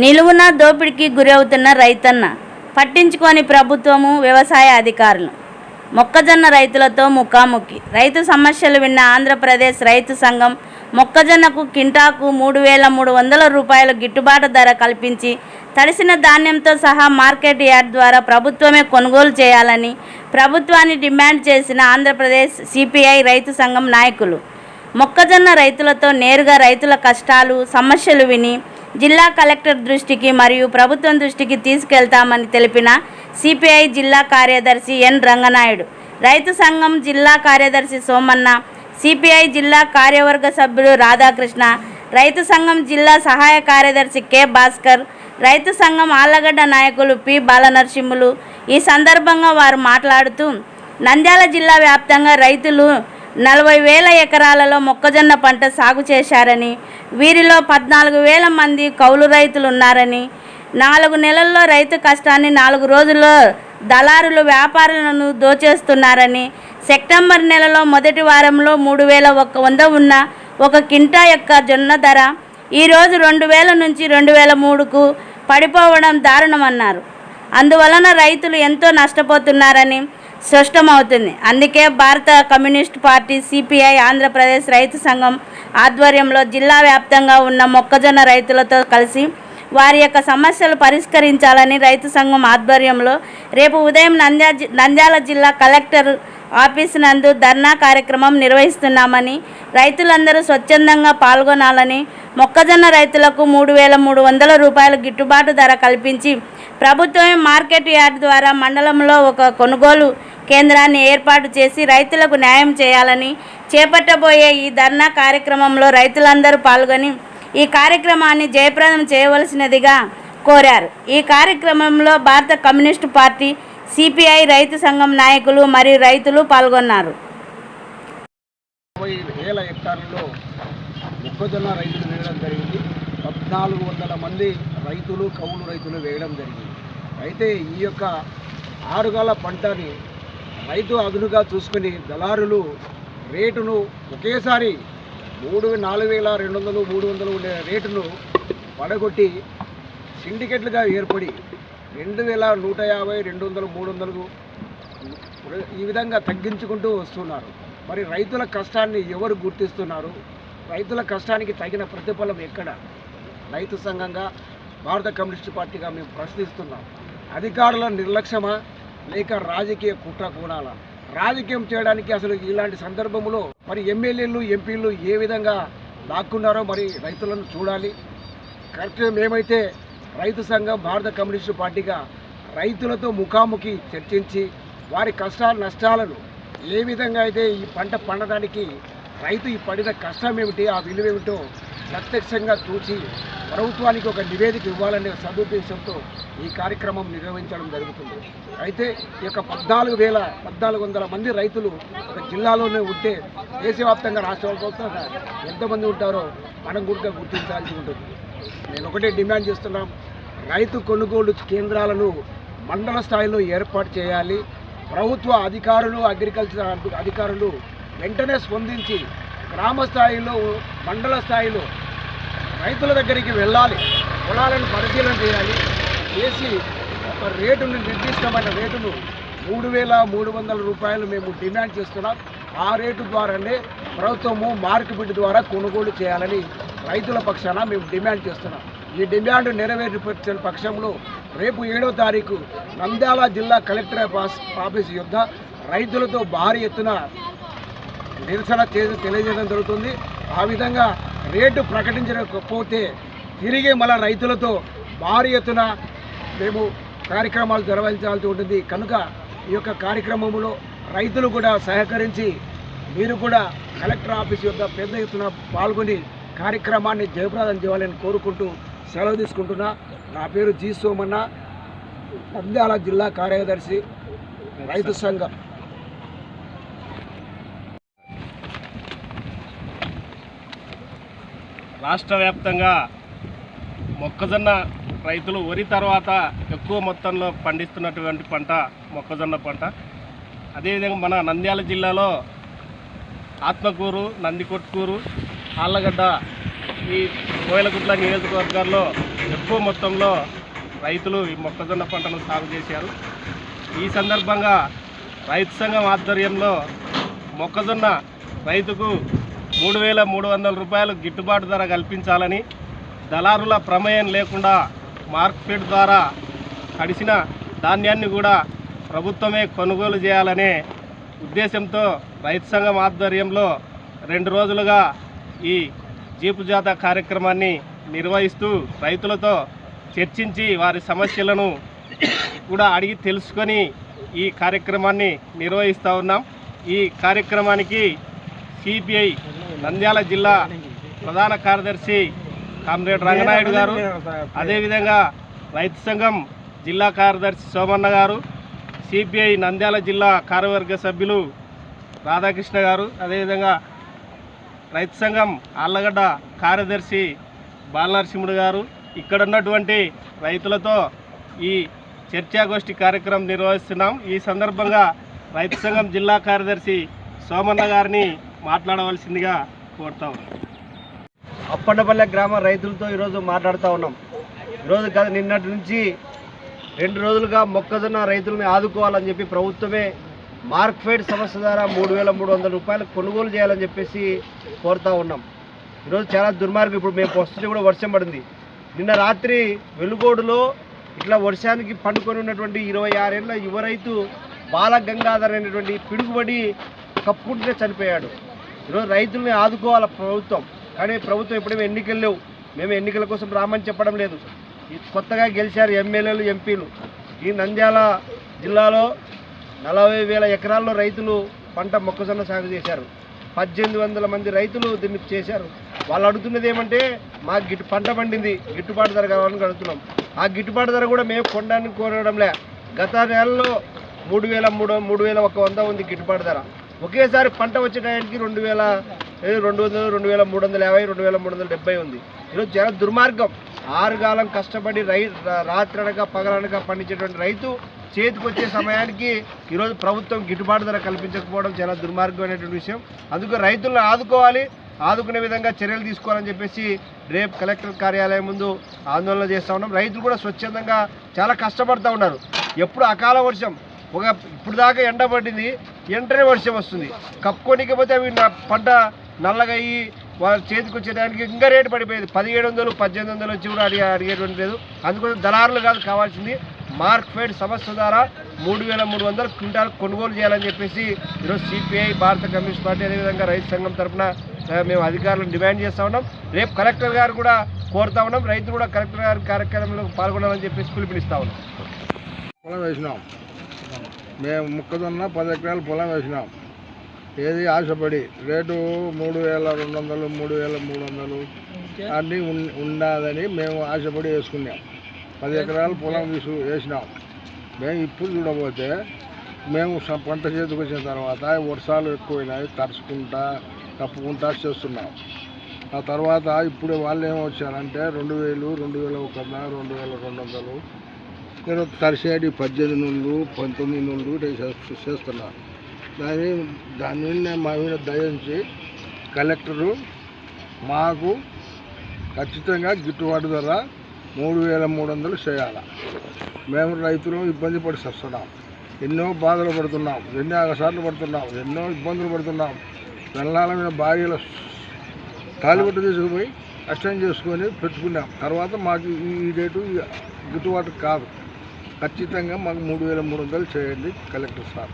నిలువున దోపిడీకి గురవుతున్న రైతన్న పట్టించుకొని ప్రభుత్వము వ్యవసాయ అధికారులు. మొక్కజొన్న రైతులతో ముఖాముఖి. రైతు సమస్యలు విన్న ఆంధ్రప్రదేశ్ రైతు సంఘం మొక్కజొన్నకు కింటాకు మూడు వేల మూడు వందల రూపాయల గిట్టుబాటు ధర కల్పించి తడిసిన ధాన్యంతో సహా మార్కెట్ యార్డ్ ద్వారా ప్రభుత్వమే కొనుగోలు చేయాలని ప్రభుత్వాన్ని డిమాండ్ చేసిన ఆంధ్రప్రదేశ్ సిపిఐ రైతు సంఘం నాయకులు. మొక్కజొన్న రైతులతో నేరుగా రైతుల కష్టాలు సమస్యలు విని జిల్లా కలెక్టర్ దృష్టికి మరియు ప్రభుత్వం దృష్టికి తీసుకెళ్తామని తెలిపిన సిపిఐ జిల్లా కార్యదర్శి ఎన్ రంగనాయుడు. రైతు సంఘం జిల్లా కార్యదర్శి సోమన్న సిపిఐ జిల్లా కార్యవర్గ సభ్యుడు రాధాకృష్ణ రైతు సంఘం జిల్లా సహాయ కార్యదర్శి కె భాస్కర్ రైతు సంఘం ఆళ్ళగడ్డ నాయకులు పి బాలనరసింహులు. ఈ సందర్భంగా వారు మాట్లాడుతూ నంద్యాల జిల్లా వ్యాప్తంగా రైతులు నలభై వేల ఎకరాలలో మొక్కజొన్న పంట సాగు చేశారని వీరిలో పద్నాలుగు వేల మంది కౌలు రైతులు ఉన్నారని నాలుగు నెలల్లో రైతు కష్టాన్ని నాలుగు రోజుల్లో దళారులు వ్యాపారులను దోచేస్తున్నారని సెప్టెంబర్ నెలలో మొదటి వారంలో మూడు వేల ఒక్క వంద ఉన్న ఒక కింటా యొక్క జొన్న ధర ఈరోజు రెండు వేల నుంచి రెండు వేల మూడుకు పడిపోవడం దారుణమన్నారు. అందువలన రైతులు ఎంతో నష్టపోతున్నారని స్పష్టమవుతుంది. అందుకే భారత కమ్యూనిస్ట్ పార్టీ సిపిఐ ఆంధ్రప్రదేశ్ రైతు సంఘం ఆధ్వర్యంలో జిల్లా వ్యాప్తంగా ఉన్న మొక్కజొన్న రైతులతో కలిసి వారి యొక్క సమస్యలు పరిష్కరించాలని రైతు సంఘం ఆధ్వర్యంలో రేపు ఉదయం నంద్యా నంద్యాల జిల్లా కలెక్టర్ ఆఫీస్ నందు ధర్నా కార్యక్రమం నిర్వహిస్తున్నామని రైతులందరూ స్వచ్ఛందంగా పాల్గొనాలని మొక్కజొన్న రైతులకు మూడు వేల మూడు వందల రూపాయల గిట్టుబాటు ధర కల్పించి ప్రభుత్వమే మార్కెట్ యార్డ్ ద్వారా మండలంలో ఒక కొనుగోలు కేంద్రాన్ని ఏర్పాటు చేసి రైతులకు న్యాయం చేయాలని చేపట్టబోయే ఈ ధర్నా కార్యక్రమంలో రైతులందరూ పాల్గొని ఈ కార్యక్రమాన్ని జయప్రదం చేయవలసినదిగా కోరారు. ఈ కార్యక్రమంలో భారత కమ్యూనిస్టు పార్టీ సిపిఐ రైతు సంఘం నాయకులు మరియు రైతులు పాల్గొన్నారు. వేల హెక్టార్లలో మొక్కజొన్న రైతులు వేయడం జరిగింది. పద్నాలుగు వందల మంది రైతులు కౌలు రైతులు వేయడం జరిగింది. అయితే ఈ యొక్క ఆరుగాల పంటని రైతు అదునుగా చూసుకుని దళారులు రేటును ఒకేసారి మూడు నాలుగు వేల రెండు వందలు మూడు వందలు ఉండే రేటును పడగొట్టి సిండికేట్లుగా ఏర్పడి రెండు వేల నూట యాభై రెండు వందలు మూడు వందలు ఈ విధంగా తగ్గించుకుంటూ వస్తున్నారు. మరి రైతుల కష్టాన్ని ఎవరు గుర్తిస్తున్నారు? రైతుల కష్టానికి తగిన ప్రతిఫలం ఎక్కడ? రైతు సంఘంగా భారత కమ్యూనిస్ట్ పార్టీగా మేము ప్రశ్నిస్తున్నాం. అధికారుల నిర్లక్ష్యమా? లేక రాజకీయ కుట్ర కోణాలా? రాజకీయం చేయడానికి అసలు ఇలాంటి సందర్భంలో మరి ఎమ్మెల్యేలు ఎంపీలు ఏ విధంగా దాక్కున్నారో మరి రైతులను చూడాలి. కరెక్ట్ మేమైతే రైతు సంఘం భారత కమ్యూనిస్టు పార్టీగా రైతులతో ముఖాముఖి చర్చించి వారి కష్టాలు నష్టాలను ఏ విధంగా అయితే ఈ పంట పండడానికి రైతు ఈ పడిన కష్టం ఏమిటి ఆ విలువ ఏమిటో ప్రత్యక్షంగా చూసి ప్రభుత్వానికి ఒక నివేదిక ఇవ్వాలనే సదుద్దేశంతో ఈ కార్యక్రమం నిర్వహించడం జరుగుతుంది. అయితే ఈ యొక్క పద్నాలుగు వేల పద్నాలుగు వందల మంది రైతులు ఒక జిల్లాలోనే ఉంటే దేశవ్యాప్తంగా రాష్ట్ర ప్రభుత్వంగా ఎంతమంది ఉంటారో మనం కూడా గుర్తించాల్సి ఉంటుంది. నేను ఒకటే డిమాండ్ చేస్తున్నాం రైతు కొనుగోలు కేంద్రాలను మండల స్థాయిలో ఏర్పాటు చేయాలి. ప్రభుత్వ అధికారులు అగ్రికల్చర్ అధికారులు వెంటనే స్పందించి గ్రామ స్థాయిలో మండల స్థాయిలో రైతుల దగ్గరికి వెళ్ళాలి. పొలాలను పరిశీలన చేయాలి. చేసి ఒక రేటును నిర్దిష్టమైన రేటును మూడు వేల మూడు వందల రూపాయలు మేము డిమాండ్ చేస్తున్నాం. ఆ రేటు ద్వారానే ప్రభుత్వము మార్కెట్ ద్వారా కొనుగోలు చేయాలని రైతుల పక్షాన మేము డిమాండ్ చేస్తున్నాం. ఈ డిమాండ్ నెరవేర్చిన పక్షంలో రేపు ఏడో తారీఖు నంద్యాల జిల్లా కలెక్టర్ ఆఫీస్ ఆఫీస్ యొద్ద రైతులతో భారీ ఎత్తున నిరసన చేసి తెలియజేయడం జరుగుతుంది. ఆ విధంగా రేటు ప్రకటించకపోతే తిరిగి మళ్ళా రైతులతో భారీ ఎత్తున మేము కార్యక్రమాలు నిర్వహించాల్సి ఉంటుంది. కనుక ఈ యొక్క కార్యక్రమంలో రైతులు కూడా సహకరించి మీరు కూడా కలెక్టర్ ఆఫీస్ యొక్క పెద్ద ఎత్తున పాల్గొని కార్యక్రమాన్ని జయప్రదం చేయాలని కోరుకుంటూ సెలవు తీసుకుంటున్నా. నా పేరు జీ సోమన్న నంద్యాల జిల్లా కార్యదర్శి రైతు సంఘం. రాష్ట్ర వ్యాప్తంగా మొక్కజొన్న రైతులు వరి తర్వాత ఎక్కువ మొత్తంలో పండిస్తున్నటువంటి పంట మొక్కజొన్న పంట. అదేవిధంగా మన నంద్యాల జిల్లాలో ఆత్మకూరు నందికొట్కూరు ఆళ్ళగడ్డ ఈ కోయలగుట్ల నియోజకవర్గాల్లో ఎక్కువ మొత్తంలో రైతులు ఈ మొక్కజొన్న పంటను సాగు చేశారు. ఈ సందర్భంగా రైతు సంఘం ఆధ్వర్యంలో మొక్కజొన్న రైతుకు మూడు వేల మూడు వందల రూపాయలు గిట్టుబాటు ధర కల్పించాలని దళారుల ప్రమేయం లేకుండా మార్కెట్ ద్వారా కడిసిన ధాన్యాన్ని కూడా ప్రభుత్వమే కొనుగోలు చేయాలనే ఉద్దేశంతో రైతు సంఘం ఆధ్వర్యంలో రెండు రోజులుగా ఈ జీపు జాథా కార్యక్రమాన్ని నిర్వహిస్తూ రైతులతో చర్చించి వారి సమస్యలను కూడా అడిగి తెలుసుకొని ఈ కార్యక్రమాన్ని నిర్వహిస్తూ ఉన్నాం. ఈ కార్యక్రమానికి సిపిఐ నంద్యాల జిల్లా ప్రధాన కార్యదర్శి కామ్రేడ్ రంగనాయుడు గారు అదేవిధంగా రైతు సంఘం జిల్లా కార్యదర్శి సోమన్న గారు సిపిఐ నంద్యాల జిల్లా కార్యవర్గ సభ్యులు రాధాకృష్ణ గారు అదేవిధంగా రైతు సంఘం ఆళ్ళగడ్డ కార్యదర్శి బాలనరసింహుడు గారు ఇక్కడ ఉన్నటువంటి రైతులతో ఈ చర్చాగోష్ఠి కార్యక్రమం నిర్వహిస్తున్నాం. ఈ సందర్భంగా రైతు సంఘం జిల్లా కార్యదర్శి సోమన్న గారిని మాట్లాడవలసిందిగా కోరుతా ఉన్నాం. అప్పండపల్లె గ్రామ రైతులతో ఈరోజు మాట్లాడుతూ ఉన్నాం. ఈరోజు కాదు నిన్నటి నుంచి రెండు రోజులుగా మొక్కజొన్న రైతులను ఆదుకోవాలని చెప్పి ప్రభుత్వమే మార్క్ఫెడ్ సంస్థ ద్వారా మూడు వేల మూడు వందల రూపాయలు కొనుగోలు చేయాలని చెప్పేసి కోరుతా ఉన్నాం. ఈరోజు చాలా దుర్మార్గం. ఇప్పుడు మేము వస్తుంటే కూడా వర్షం పడింది. నిన్న రాత్రి వెలుగోడులో ఇట్లా వర్షానికి పండుకొని ఉన్నటువంటి ఇరవై ఆరేళ్ళ యువ రైతు బాల గంగాధర్ అనేటువంటి పిడుగుబడి కప్పుకుంటూనే చనిపోయాడు. ఈరోజు రైతుల్ని ఆదుకోవాలి ప్రభుత్వం. కానీ ప్రభుత్వం ఎప్పుడేమో ఎన్నికలు లేవు. మేము ఎన్నికల కోసం రామని చెప్పడం లేదు. కొత్తగా గెలిచారు ఎమ్మెల్యేలు ఎంపీలు. ఈ నంద్యాల జిల్లాలో నలభై వేల ఎకరాల్లో రైతులు పంట మొక్కజొన్న సాగు చేశారు. పద్దెనిమిది వందల మంది రైతులు దీన్ని చేశారు. వాళ్ళు అడుగుతున్నది ఏమంటే మాకు గిట్టు పంట పండింది గిట్టుబాటు ధర కావాలని అడుగుతున్నాం. ఆ గిట్టుబాటు ధర కూడా మేము కొనడానికి కోరడంలే. గత నెలలో మూడు వేల మూడు మూడు వేల ఒక వంద ఉంది గిట్టుబాటు ధర. ఒకేసారి పంట వచ్చే టయానికి రెండు వేల రెండు వందలు రెండు వేల మూడు వందల యాభై రెండు వేల మూడు వందల డెబ్బై ఉంది. ఈరోజు చాలా దుర్మార్గం. ఆరుగాలం కష్టపడి రై రా- రాత్రనక పగలనక పండించేటువంటి రైతు చేతికి వచ్చే సమయానికి ఈరోజు ప్రభుత్వం గిట్టుబాటు ధర కల్పించకపోవడం చాలా దుర్మార్గమైనటువంటి విషయం. అందుకు రైతులను ఆదుకోవాలి ఆదుకునే విధంగా చర్యలు తీసుకోవాలని చెప్పేసి రేపు కలెక్టర్ కార్యాలయం ముందు ఆందోళన చేస్తూ ఉన్నాం. రైతులు కూడా స్వచ్ఛందంగా చాలా కష్టపడుతూ ఉన్నారు. ఎప్పుడు అకాల వర్షం ఒక ఇప్పుడు దాకా ఎండ పడింది వెంటనే వర్షం వస్తుంది. కప్పుకోనికపోతే అవి పంట నల్లగా అయ్యి వాళ్ళ చేతికి వచ్చేదానికి ఇంకా రేటు పడిపోయేది. పదిహేడు వందలు పద్దెనిమిది వందలు వచ్చి కూడా అడిగే అడిగేటువంటి లేదు. అందుకోసం దళారులు కాదు కావాల్సింది మార్క్ఫెడ్ సంస్థ ద్వారా మూడు వేల మూడు వందల క్వింటాల్ కొనుగోలు చేయాలని చెప్పేసి ఈరోజు సిపిఐ భారత కమ్యూనిస్ట్ పార్టీ అదేవిధంగా రైతు సంఘం తరఫున మేము అధికారులను డిమాండ్ చేస్తూ ఉన్నాం. రేపు కలెక్టర్ గారు కూడా కోరుతా ఉన్నాం. రైతులు కూడా కలెక్టర్ గారి కార్యక్రమంలో పాల్గొనాలని చెప్పేసి పిలుపునిస్తా ఉన్నాం. పొలం వేసినాం. మేము మొక్కజొన్న పది ఎకరాలు పొలం వేసినాం. ఏది ఆశపడి రేటు మూడు వేల రెండు వందలు మూడు వేల మూడు వందలు అన్నీ ఉన్- ఉన్నదని మేము ఆశపడి వేసుకున్నాం. పది ఎకరాలు పొలం తీసు వేసినాం. మేము ఇప్పుడు చూడబోతే మేము పంట చేతికి వచ్చిన తర్వాత వర్షాలు ఎక్కువైనాయి తడుచుకుంటా తప్పుకుంటా చేస్తున్నాం. ఆ తర్వాత ఇప్పుడు వాళ్ళు ఏమొచ్చారంటే రెండు వేలు రెండు వేల ఒక రెండు వేల రెండు వందలు నేను తరిసేటి పద్దెనిమిది నుండి పంతొమ్మిది నుండి చేస్తు- చేస్తున్నారు దాని దాని మీద మా మీద దయించి కలెక్టరు మాకు ఖచ్చితంగా గిట్టుబాటు ధర మూడు వేల మూడు వందలు చేయాలి. మేము రైతులు ఇబ్బంది పడి వస్తున్నాం ఎన్నో బాధలు పడుతున్నాం. ఎన్నో సార్లు పడుతున్నాం. ఎన్నో ఇబ్బందులు పడుతున్నాం. వెళ్ళాల మీద భార్యలు తాలిబట్టు తీసుకుపోయి కష్టం చేసుకొని పెట్టుకున్నాం. తర్వాత మాకు ఈ ఈ రేటు గిట్టుబాటు కాదు. ఖచ్చితంగా మాకు మూడు వేల మూడు వందలు చేయండి కలెక్టర్ సార్.